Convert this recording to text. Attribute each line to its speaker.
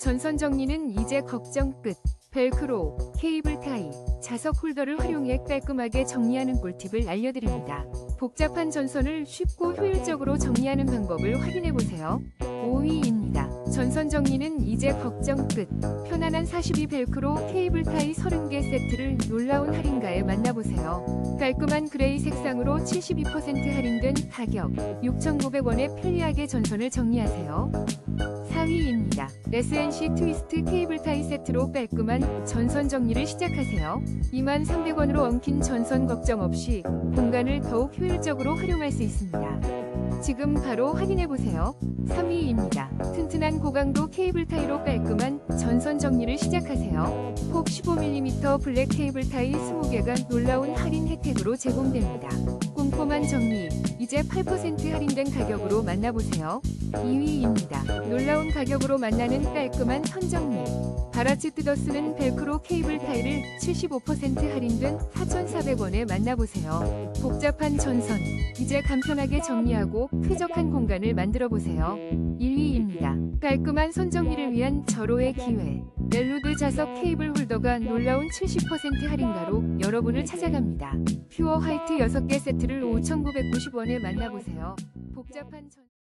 Speaker 1: 전선 정리는 이제 걱정 끝. 벨크로, 케이블 타이, 자석 홀더를 활용해 깔끔하게 정리하는 꿀팁을 알려드립니다. 복잡한 전선을 쉽고 효율적으로 정리하는 방법을 확인해 보세요. 5위입니다. 전선 정리는 이제 걱정 끝. 편안한 42 벨크로 케이블 타이 30개 세트를 놀라운 할인가에 만나보세요. 깔끔한 그레이 색상으로 72% 할인된 가격 6,900원에 편리하게 전선을 정리하세요. 4위입니다. SNC 트위스트 케이블 타이 세트로 깔끔한 전선 정리를 시작하세요. 23,300원으로 엉킨 전선 걱정 없이 공간을 더욱 효율적으로 활용할 수 있습니다. 지금 바로 확인해 보세요. 3위입니다. 튼튼한 고강도 케이블 타이로 깔끔한 전선 정리를 시작하세요. 폭 15mm 블랙 케이블 타이 20개가 놀라운 할인 혜택으로 제공됩니다. 꼼꼼한 정리, 이제 8% 할인된 가격으로 만나보세요. 2위입니다. 놀라운 가격으로 만나는 깔끔한 선정리. 바라츠 뜯어 쓰는 벨크로 케이블 타이를 75% 할인된 4,400원에 만나보세요. 복잡한 전선, 이제 간편하게 정리하고 쾌적한 공간을 만들어 보세요. 1위입니다. 깔끔한 손정리를 위한 절호의 기회. 멜로드 자석 케이블 홀더가 놀라운 70% 할인가로 여러분을 찾아갑니다. 퓨어 화이트 6개 세트를 5,990원에 만나보세요. 복잡한 전...